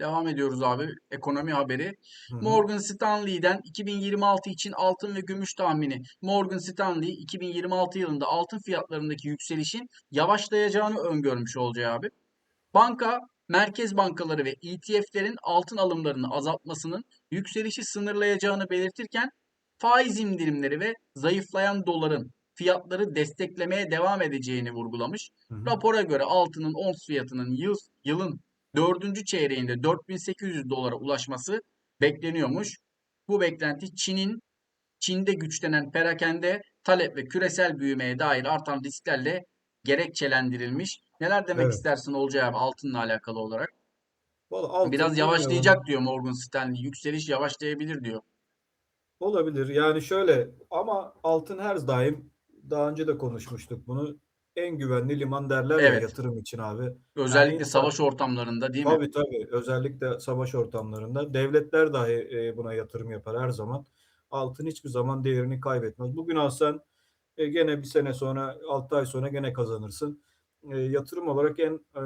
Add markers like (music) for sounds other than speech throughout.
Devam ediyoruz abi. Ekonomi haberi. Hı hı. Morgan Stanley'den 2026 için altın ve gümüş tahmini. Morgan Stanley 2026 yılında altın fiyatlarındaki yükselişin yavaşlayacağını öngörmüş olacağı abi. Banka, merkez bankaları ve ETF'lerin altın alımlarını azaltmasının yükselişi sınırlayacağını belirtirken faiz indirimleri ve zayıflayan doların fiyatları desteklemeye devam edeceğini vurgulamış. Hı hı. Rapora göre altının ons fiyatının yıl, yılın dördüncü çeyreğinde 4800 dolara ulaşması bekleniyormuş. Bu beklenti Çin'in Çin'de güçlenen perakende talep ve küresel büyümeye dair artan risklerle gerekçelendirilmiş. Neler demek Evet. istersin Olcay abi altınla alakalı olarak? Vallahi altın Biraz yavaşlayacak diyor Morgan Stanley. Yükseliş yavaşlayabilir diyor. Olabilir. Yani şöyle ama altın her daim daha önce de konuşmuştuk bunu. En güvenli liman derler ya Evet. yatırım için abi. Özellikle insan- savaş ortamlarında değil mi? Tabii tabii. Özellikle savaş ortamlarında devletler dahi e, buna yatırım yapar her zaman. Altın hiçbir zaman değerini kaybetmez. Bugün alsan e, gene bir sene sonra, 6 ay sonra gene kazanırsın. E, yatırım olarak en e,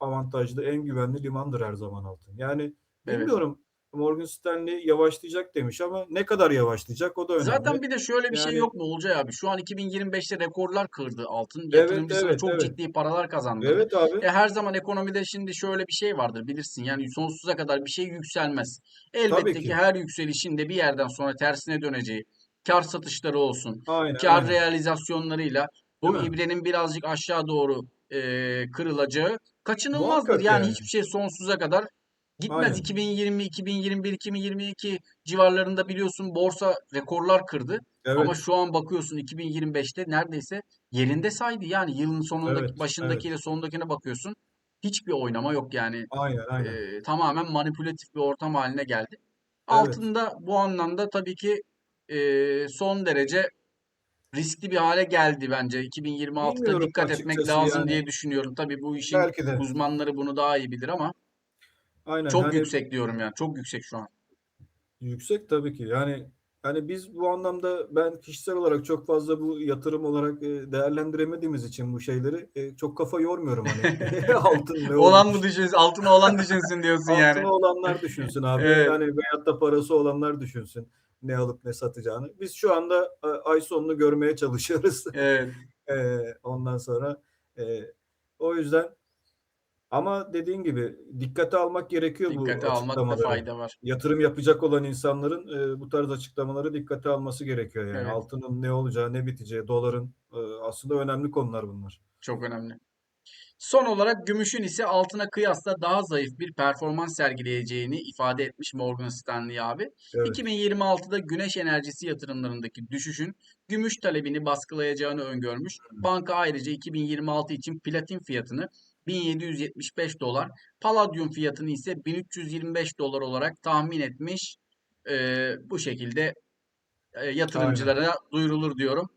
avantajlı, en güvenli limandır her zaman altın. Yani Evet. bilmiyorum Morgan Stanley yavaşlayacak demiş ama ne kadar yavaşlayacak o da önemli. Zaten bir de şöyle bir şey Yani- yok mu Olcay abi? Şu an 2025'te rekorlar kırdı altın. Evet, Yatırımcısına evet, çok evet. ciddi paralar kazandı. Evet abi. E her zaman ekonomide şimdi şöyle bir şey vardır bilirsin. Yani sonsuza kadar bir şey yükselmez. Elbette Tabii ki. ki. her yükselişin de bir yerden sonra tersine döneceği, kar satışları olsun, Aynen. kar aynen. realizasyonlarıyla bu ibrenin birazcık aşağı doğru e, kırılacağı kaçınılmazdır. Muhakkak Yani yani. hiçbir şey sonsuza kadar gitmez. Aynen. 2020, 2021, 2022 civarlarında biliyorsun borsa rekorlar kırdı. Evet. Ama şu an bakıyorsun 2025'te neredeyse yerinde saydı. Yani yılın sonundaki Evet, başındakiyle sonundakine bakıyorsun. Hiçbir oynama yok yani. Aynen aynen. Ee, tamamen manipülatif bir ortam haline geldi. Altında bu anlamda tabii ki e, son derece riskli bir hale geldi bence. 2026'da Bilmiyorum dikkat etmek lazım yani. diye düşünüyorum. Tabii bu işin uzmanları bunu daha iyi bilir ama Aynen. çok Hani yüksek diyorum yani. Çok yüksek şu an. Yüksek tabii ki. Yani yani biz bu anlamda ben kişisel olarak çok fazla bu yatırım olarak e, değerlendiremediğimiz için bu şeyleri e, çok kafa yormuyorum hani. (laughs) (laughs) Altın ne Olan mı düşünsün, altına olan düşünsün diyorsun yani. Altını olanlar düşünsün abi. Evet. Yani veyahut da parası olanlar düşünsün ne alıp ne satacağını. Biz şu anda e, ay sonunu görmeye çalışıyoruz. Evet. (laughs) Ondan sonra o yüzden ama dediğin gibi dikkate almak gerekiyor bu Dikkate almakta açıklamaları. fayda var. Yatırım yapacak olan insanların e, bu tarz açıklamaları dikkate alması gerekiyor yani. Evet. Altının ne olacağı, ne biteceği, doların e, aslında önemli konular bunlar. Çok önemli. Son olarak gümüşün ise altına kıyasla daha zayıf bir performans sergileyeceğini ifade etmiş Morgan Stanley abi. Evet. 2026'da güneş enerjisi yatırımlarındaki düşüşün gümüş talebini baskılayacağını öngörmüş. Banka ayrıca 2026 için platin fiyatını 1775 dolar, paladyum fiyatını ise 1325 dolar olarak tahmin etmiş. Ee, bu şekilde e, yatırımcılara duyurulur diyorum.